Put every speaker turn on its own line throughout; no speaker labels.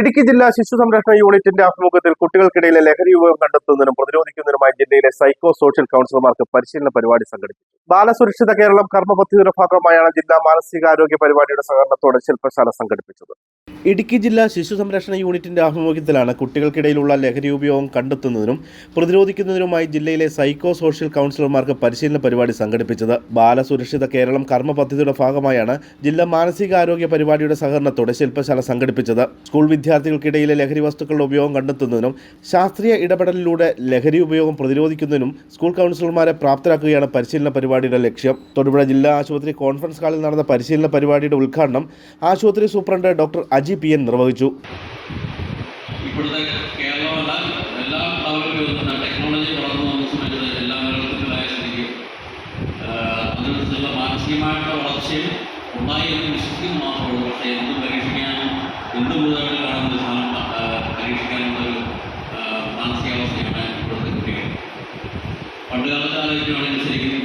ഇടുക്കി ജില്ലാ ശിശു സംരക്ഷണ യൂണിറ്റിന്റെ ആഭിമുഖ്യത്തിൽ കുട്ടികൾക്കിടയിലെ ലഹരി ഉപയോഗം കണ്ടെത്തുന്നതിനും പ്രതിരോധിക്കുന്നതിനുമായി ജില്ലയിലെ സൈക്കോ സോഷ്യൽ കൗൺസിലർമാർക്ക് പരിശീലന പരിപാടി സംഘടിപ്പിച്ചു. ബാലസുരക്ഷിത കേരളം കർമ്മ പദ്ധതിയുടെ ഭാഗമായാണ് ജില്ലാ മാനസികാരോഗ്യ പരിപാടിയുടെ സഹകരണത്തോടെ ശില്പശാല സംഘടിപ്പിച്ചത്. ഇടുക്കി ജില്ലാ ശിശു സംരക്ഷണ യൂണിറ്റിന്റെ ആഭിമുഖ്യത്തിലാണ് കുട്ടികൾക്കിടയിലുള്ള ലഹരി ഉപയോഗം കണ്ടെത്തുന്നതിനും പ്രതിരോധിക്കുന്നതിനുമായി ജില്ലയിലെ സൈക്കോ സോഷ്യൽ കൗൺസിലർമാർക്ക് പരിശീലന പരിപാടി സംഘടിപ്പിച്ചത്. ബാലസുരക്ഷിത കേരളം കർമ്മ പദ്ധതിയുടെ ഭാഗമായാണ് ജില്ലാ മാനസികാരോഗ്യ പരിപാടിയുടെ സഹകരണത്തോടെ ശില്പശാല സംഘടിപ്പിച്ചത്. സ്കൂൾ വിദ്യാർത്ഥികൾക്കിടയിലെ ലഹരി വസ്തുക്കളുടെ ഉപയോഗം കണ്ടെത്തുന്നതിനും ശാസ്ത്രീയ ഇടപെടലിലൂടെ ലഹരി ഉപയോഗം പ്രതിരോധിക്കുന്നതിനും സ്കൂൾ കൗൺസിലർമാരെ പ്രാപ്തരാക്കുകയാണ് പരിശീലന പരിപാടിയുടെ ലക്ഷ്യം. തൊടുപുഴ ജില്ലാ ആശുപത്രി കോൺഫറൻസ് ഹാളിൽ നടന്ന പരിശീലന പരിപാടിയുടെ ഉദ്ഘാടനം ആശുപത്രി superintendent doctor Aji P N നിർവഹിച്ചു.
ഇപ്പോഴത്തെ കേരളമല്ല എല്ലാ ലെവലിലും ടെക്നോളജി വളർന്നു വന്ന സമയത്ത് എല്ലാ ലെവലിലായ സ്ഥിതിക്ക് അതിനനുസരിച്ചുള്ള മാനസികമായിട്ടുള്ള വളർച്ചയും ഉണ്ടായി എന്ന് വിശ്വസിക്കുന്നു മാത്രമേ ഉള്ളൂ. പക്ഷേ എന്ത് പരീക്ഷിക്കാനും എന്ത് ഭൂതകളിലാണ് ഒരു സാധനം ആ, പരീക്ഷിക്കാനുള്ള ഒരു ആ, മാനസികാവസ്ഥയാണ് ഇപ്പോഴത്തെ കുട്ടികൾ. പണ്ട് കാലത്ത് ആലോചിക്കുകയാണെങ്കിൽ ശരിക്കും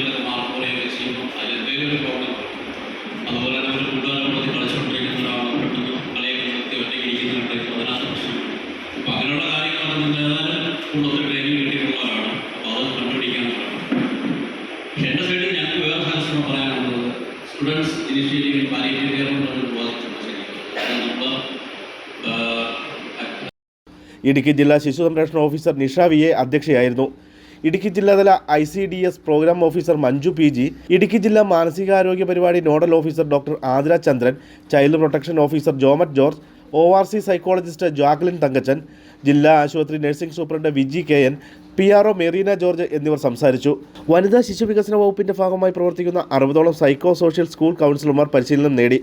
സ്റ്റുഡൻസ് ഇനിഷ്യേറ്റീവ് പാലിയേറ്റീവ് കെയർ നമ്മൾ
ഇടുക്കി ജില്ലാ ശിശു സംരക്ഷണ ഓഫീസർ നിഷ വി എ അധ്യക്ഷയായിരുന്നു. ഇടുക്കി ജില്ലാതല I C D S programme officer Manju P G Idukki ജില്ലാ മാനസികാരോഗ്യ പരിപാടി nodal officer doctor Athira Chandran child protection officer Jomet George O R C psychologist Jacqueline Thankachan ജില്ലാ ആശുപത്രി nursing superintendent Viji K N P R O Merina George എന്നിവർ സംസാരിച്ചു. വനിതാ ശിശു വികസന വകുപ്പിന്റെ ഭാഗമായി പ്രവർത്തിക്കുന്ന അറുപതോളം സൈക്കോ സോഷ്യൽ സ്കൂൾ കൗൺസിലർമാർ പരിശീലനം നേടി.